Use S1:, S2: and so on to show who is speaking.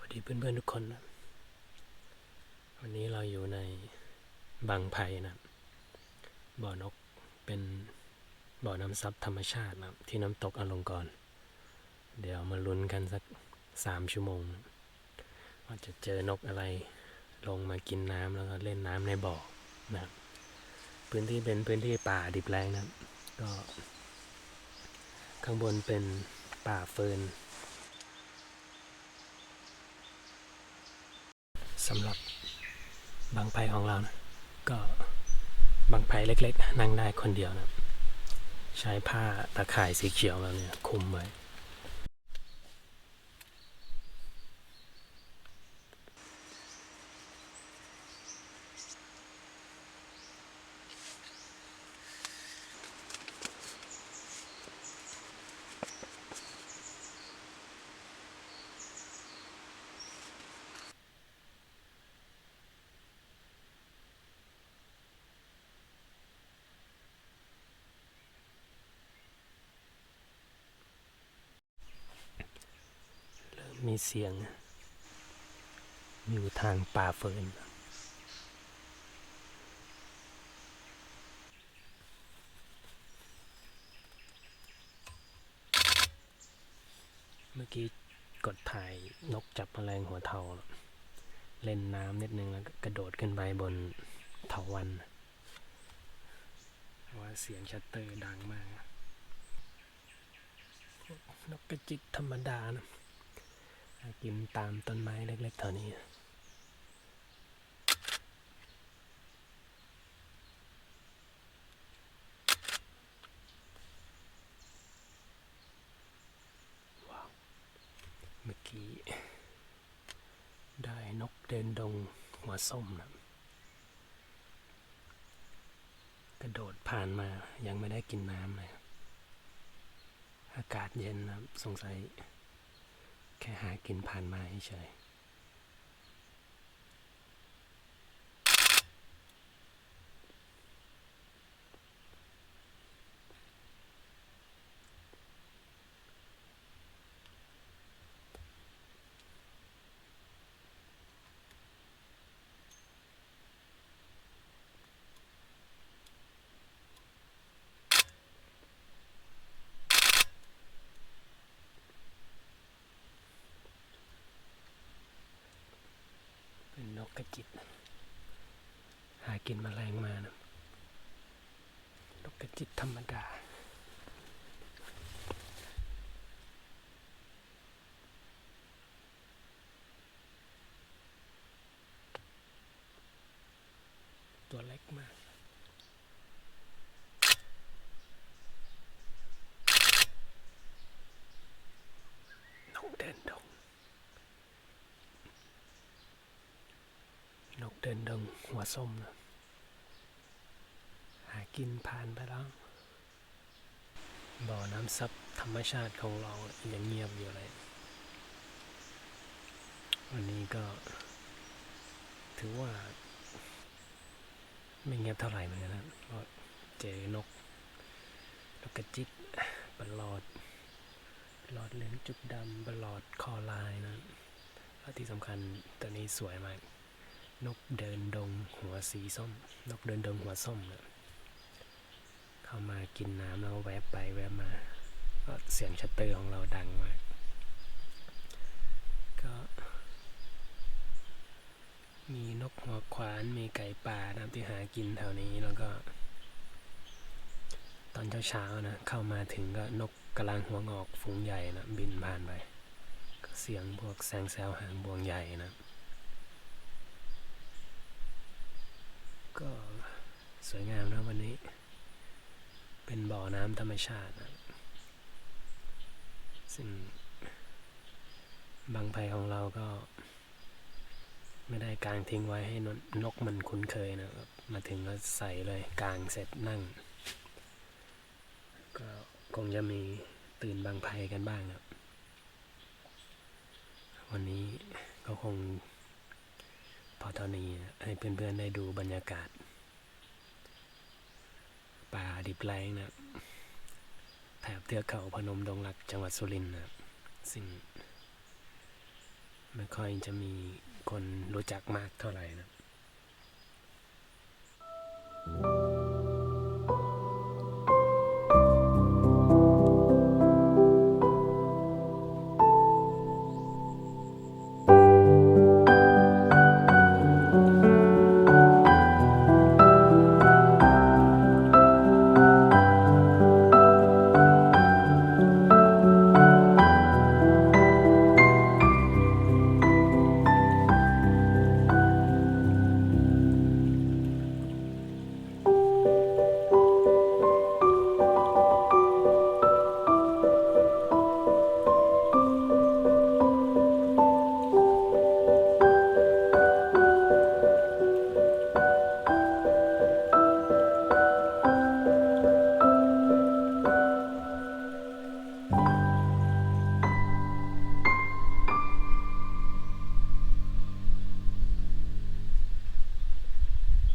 S1: วัสดีเพื่อนๆทุกคนนะวันนี้เราอยู่ในบางไผ่นะบ่อนกเป็นบ่อน้ำซับธรรมชาตินะที่น้ำตกอลงกรเดี๋ยวมาลุ้นกันสักสามชั่วโมงนะว่าจะเจอนกอะไรลงมากินน้ำแล้วก็เล่นน้ำในบ่อนะพื้นที่เป็นพื้นที่ป่าดิบแรงนะก็ ข้างบนเป็นป่าเฟิร์น สำหรับบางไพของเรานะ ก็บางไพเล็ก ๆ นั่งได้คนเดียวนะ ใช้ผ้าตะข่ายสีเขียวแล้วเนี่ยคลุมไว้ มมีเสียงอยู่ทางป่าเฟินเมื่อกี้กดถ่ายนกจับแมลงหัวเทา เล่นน้ำนิดนึงแล้วกระโดดขึ้นไปบนเถาวันว่าเสียงชัตเตอร์ดังมาก นกกระจิตธรรมดานะหา กินตามต้นไม้เล็กๆเท่านี้ว้าวเมื่อกี้ ได้นกเดินดงหัวส้มนะกระโดดผ่านมายังไม่ได้กินน้ำเลย อากาศเย็นนะสงสัย แค่หากินผ่านมาเฉย กระจิต หากินมแมลงมานะนกกระจิตธรรมดา ตัวเล็กมาก นกเดินดง นกเดินดง หัวส้มนะหากินผ่านไปแล้วบ่อน้ำซับธรรมชาติของเรายังเงียบอยู่เลย วันนี้ก็ ถือว่า ไม่เงียบเท่าไหร่เหมือนกันนะเพราะเจอนกนกกระจิตบลอดบลอดเหลืองจุดดำบลอดคอลายนะแล้วที่สำคัญตัวนี้สวยมาก นกเดินดงหัวสีส้ม นกเดินดงหัวส้มเนี่ยเข้ามากินน้ำแล้วแวบไปแวบมาก็เสียงชัตเตอร์ของเราดังมากก็มีนกหัวขวานมีไก่ป่าน้ำที่หากินแถวนี้แล้วก็ ตอนเช้าๆนะเข้ามาถึงก็นกกำลังหัวงอกฝูงใหญ่นะบินผ่านไป ก็เสียงพวกแซงแซวหางบวงใหญ่นะ ก็สวยงามนะวันนี้ เป็นบ่อน้ำธรรมชาตินะซึ่งบางไผ่ของเราก็ ไม่ได้กางทิ้งไว้ให้นนกมันคุ้นเคยนะครับมาถึงก็ใส่เลยกางเสร็จนั่ง ก็คงจะมีตื่นบางไผ่กันบ้างครับวันนี้ก็คง พอเท่านี้ให้เพื่อนๆได้ดูบรรยากาศ ป่าดิบแรงนะแถบเทือกเขาพนมดงรักจังหวัดสุรินทร์นะสิ่งไม่ค่อยจะมีคนรู้จักมากเท่าไหร่นะ